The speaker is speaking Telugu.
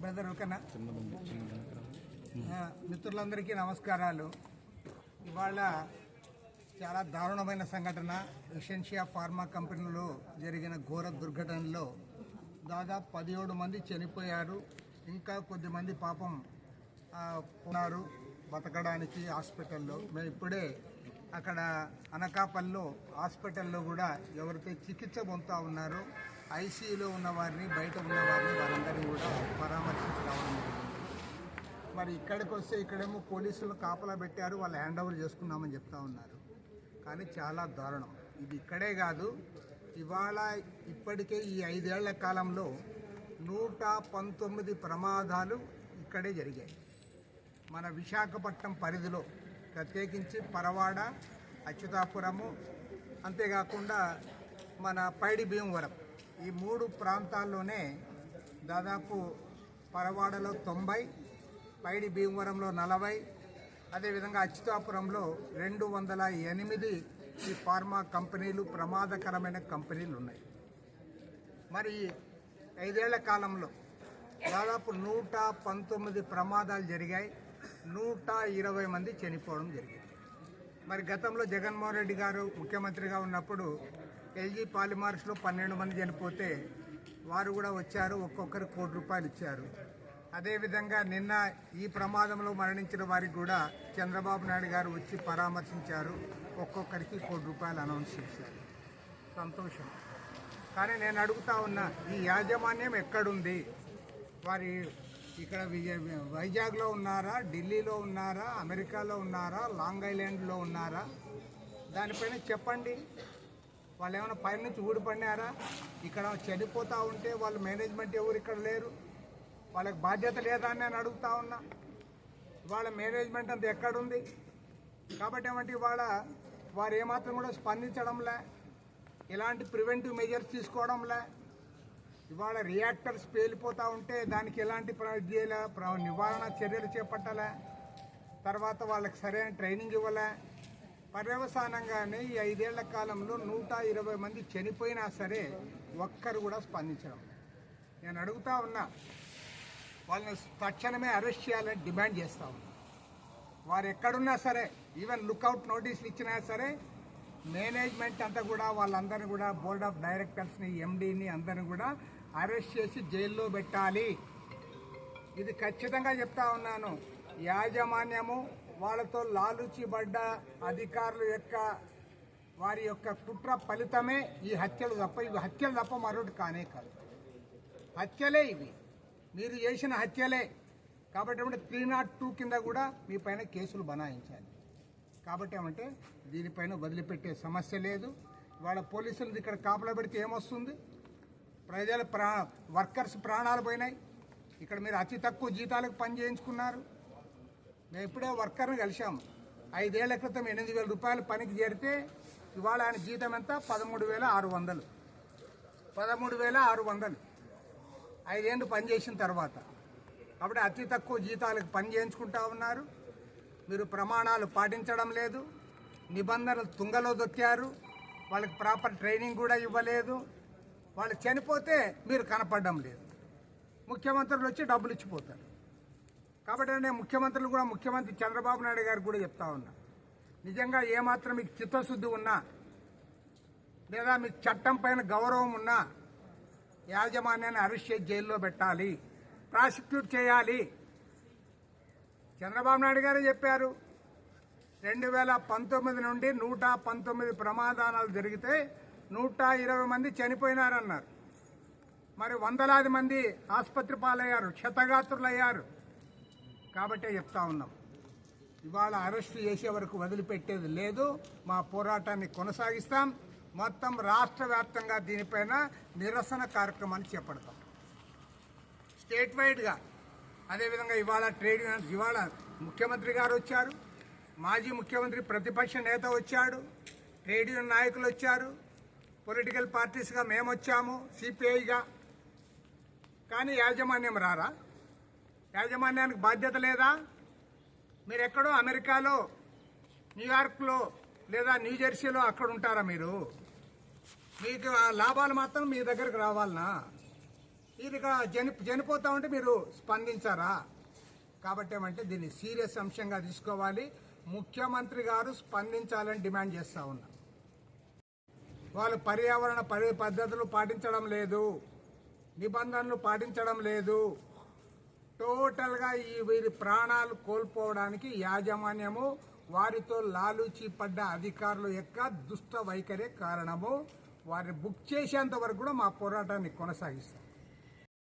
బ్రదర్ ఓకేనా? మిత్రులందరికీ నమస్కారాలు. ఇవాళ చాలా దారుణమైన సంఘటన. ఎషెన్షియా ఫార్మా కంపెనీలో జరిగిన ఘోర దుర్ఘటనలో దాదాపు పదిహేడు మంది చనిపోయారు. ఇంకా కొద్దిమంది పాపం ఉన్నారు బతకడానికి హాస్పిటల్లో. మేము ఇప్పుడే అక్కడ అనకాపల్లో హాస్పిటల్లో కూడా ఎవరైతే చికిత్స పొందుతూ ఉన్నారో ఐసీయూలో ఉన్న వారిని బయట ఉన్న వారిని వారందరినీ కూడా పరామర్శించి రావడం మరి ఇక్కడికి వస్తే ఇక్కడేమో పోలీసులు కాపలా పెట్టారు వాళ్ళు హ్యాండ్ ఓవర్ చేసుకున్నామని చెప్తా ఉన్నారు. కానీ చాలా దారుణం. ఇది ఇక్కడే కాదు ఇవాళ ఇప్పటికే ఈ ఐదేళ్ళ కాలంలో నూట పంతొమ్మిది ప్రమాదాలు ఇక్కడే జరిగాయి. మన విశాఖపట్నం పరిధిలో ప్రత్యేకించి పరవాడ అచ్యుతాపురము అంతేకాకుండా మన పైడి భీమవరం ఈ మూడు ప్రాంతాల్లోనే దాదాపు పరవాడలో తొంభై పైడి భీమవరంలో నలభై అదేవిధంగా అచ్యుతాపురంలో రెండు వందల ఎనిమిది ఈ ఫార్మా కంపెనీలు ప్రమాదకరమైన కంపెనీలు ఉన్నాయి. మరి ఐదేళ్ళ కాలంలో దాదాపు నూట పంతొమ్మిది ప్రమాదాలు జరిగాయి. నూట ఇరవై మంది చనిపోవడం జరిగింది. మరి గతంలో జగన్మోహన్ రెడ్డి గారు ముఖ్యమంత్రిగా ఉన్నప్పుడు ఎల్జీ పాలిమార్స్లో పన్నెండు మంది చనిపోతే వారు కూడా వచ్చారు ఒక్కొక్కరు కోటి రూపాయలు ఇచ్చారు. అదేవిధంగా నిన్న ఈ ప్రమాదంలో మరణించిన వారికి కూడా చంద్రబాబు నాయుడు గారు వచ్చి పరామర్శించారు ఒక్కొక్కరికి కోటి రూపాయలు అనౌన్స్ చేశారు. సంతోషం. కానీ నేను అడుగుతా ఉన్నా ఈ యాజమాన్యం ఎక్కడుంది? వారి ఇక్కడ విజయ వైజాగ్లో ఉన్నారా ఢిల్లీలో ఉన్నారా అమెరికాలో ఉన్నారా లాంగ్ ఐలాండ్లో ఉన్నారా? దానిపైన చెప్పండి. వాళ్ళు ఏమైనా పైన నుంచి ఊడిపడినారా? ఇక్కడ చనిపోతూ ఉంటే వాళ్ళ మేనేజ్మెంట్ ఎవరు ఇక్కడ లేరు? వాళ్ళకి బాధ్యత లేదా అని నేను అడుగుతా ఉన్నా. వాళ్ళ మేనేజ్మెంట్ అంత ఎక్కడుంది? కాబట్టి ఏమంటే ఇవాళ వారు ఏమాత్రం కూడా స్పందించడంలే. ఇలాంటి ప్రివెంటివ్ మెజర్స్ తీసుకోవడంలే. ఇవాళ రియాక్టర్స్ పేలిపోతూ ఉంటే దానికి ఎలాంటి ప్ర- నివారణ చర్యలు చేపట్టలే. తర్వాత వాళ్ళకి సరైన ట్రైనింగ్ ఇవ్వలే. పర్యవసానంగానే ఈ ఐదేళ్ళ కాలంలో నూట ఇరవై మంది చనిపోయినా సరే ఒక్కరు కూడా స్పందించడం. నేను అడుగుతా ఉన్నా వాళ్ళని తక్షణమే అరెస్ట్ చేయాలని డిమాండ్ చేస్తా ఉన్నా. వారు ఎక్కడున్నా సరే ఈవెన్ లుకౌట్ నోటీసులు ఇచ్చినా సరే మేనేజ్మెంట్ అంతా కూడా వాళ్ళందరినీ కూడా బోర్డ్ ఆఫ్ డైరెక్టర్స్ని ఎండీని అందరిని కూడా అరెస్ట్ చేసి జైల్లో పెట్టాలి. ఇది ఖచ్చితంగా చెప్తా ఉన్నాను. యాజమాన్యము వాళ్ళతో లాలుచిబడ్డ అధికారుల యొక్క వారి యొక్క కుట్ర ఫలితమే ఈ హత్యలు తప్ప ఇవి హత్యలు తప్ప మరొకటి కానే కాదు. హత్యలే ఇవి. మీరు చేసిన హత్యలే. కాబట్టి ఏమంటే త్రీ నాట్ టూ కింద కూడా మీ పైన కేసులు బనాయించాలి. కాబట్టి ఏమంటే దీనిపైన వదిలిపెట్టే సమస్య లేదు. వాళ్ళ పోలీసులు ఇక్కడ కాపలా పెడితే ఏమొస్తుంది? ప్రజల ప్రా వర్కర్స్ ప్రాణాలు పోయినాయి. ఇక్కడ మీరు అతి తక్కువ జీతాలకు పని చేయించుకున్నారు. మేము ఇప్పుడే వర్కర్ని కలిసాము ఐదేళ్ళ క్రితం ఎనిమిది వేల రూపాయలు పనికి చేరితే ఇవాళ ఆయన జీతం ఎంత? పదమూడు వేల ఆరు వందలు. పదమూడు వేల ఆరు వందలు. ఐదేళ్ళు పని చేసిన తర్వాత. కాబట్టి అతి తక్కువ జీతాలకు పని చేయించుకుంటా ఉన్నారు. మీరు ప్రమాణాలు పాటించడం లేదు. నిబంధనలు తుంగలో దొక్కారు. వాళ్ళకి ప్రాపర్ ట్రైనింగ్ కూడా ఇవ్వలేదు. వాళ్ళు చనిపోతే మీరు కనపడడం లేదు. ముఖ్యమంత్రులు వచ్చి డబ్బులు ఇచ్చిపోతారు. కాబట్టి నేను ముఖ్యమంత్రులు కూడా ముఖ్యమంత్రి చంద్రబాబు నాయుడు గారికి కూడా చెప్తా ఉన్నా. నిజంగా ఏమాత్రం మీకు చిత్తశుద్ధి ఉన్నా లేదా మీకు చట్టం పైన గౌరవం ఉన్నా యాజమాన్యాన్ని అరెస్ట్ చేసి జైల్లో పెట్టాలి ప్రాసిక్యూట్ చేయాలి. చంద్రబాబు నాయుడు గారే చెప్పారు రెండు వేల పంతొమ్మిది నుండి నూట పంతొమ్మిది ప్రమాదాలు జరిగితే నూట ఇరవై మంది చనిపోయినారన్నారు. మరి వందలాది మంది ఆసుపత్రి పాలయ్యారు క్షతగాత్రులయ్యారు. కాబట్టే చెప్తా ఉన్నాం. ఇవాళ అరెస్ట్ చేసే వరకు వదిలిపెట్టేది లేదు. మా పోరాటాన్ని కొనసాగిస్తాం. మొత్తం రాష్ట్ర వ్యాప్తంగా దీనిపైన నిరసన కార్యక్రమాన్ని చేపడతాం. స్టేట్ వైడ్గా అదేవిధంగా ఇవాళ ట్రేడ్ యూనియన్స్ ఇవాళ ముఖ్యమంత్రి గారు వచ్చారు. మాజీ ముఖ్యమంత్రి ప్రతిపక్ష నేత వచ్చాడు. ట్రేడ్ యూనియన్ నాయకులు వచ్చారు. పొలిటికల్ పార్టీస్గా మేము వచ్చాము. సిపిఐగా కానీ యాజమాన్యం రారా? యాజమాన్యానికి బాధ్యత లేదా? మీరు ఎక్కడో అమెరికాలో న్యూయార్క్లో లేదా న్యూజెర్సీలో అక్కడ ఉంటారా మీరు? మీకు ఆ లాభాలు మాత్రం మీ దగ్గరకు రావాలనా? ఇది ఇక్కడ చని చనిపోతా ఉంటే మీరు స్పందించారా? కాబట్టి ఏమంటే దీన్ని సీరియస్ అంశంగా తీసుకోవాలి. ముఖ్యమంత్రి గారు స్పందించాలని డిమాండ్ చేస్తూ ఉన్నా. వాళ్ళు పర్యావరణ పరి పద్ధతులు పాటించడం లేదు. నిబంధనలు పాటించడం లేదు. టోటల్గా ఈ వీరి ప్రాణాలు కోల్పోవడానికి యాజమాన్యము వారితో లాలూచి పడ్డ అధికారుల యొక్క దుష్ట వైఖరే కారణము. వారిని బుక్ చేసేంత వరకు కూడా మా పోరాటాన్ని కొనసాగిస్తాం.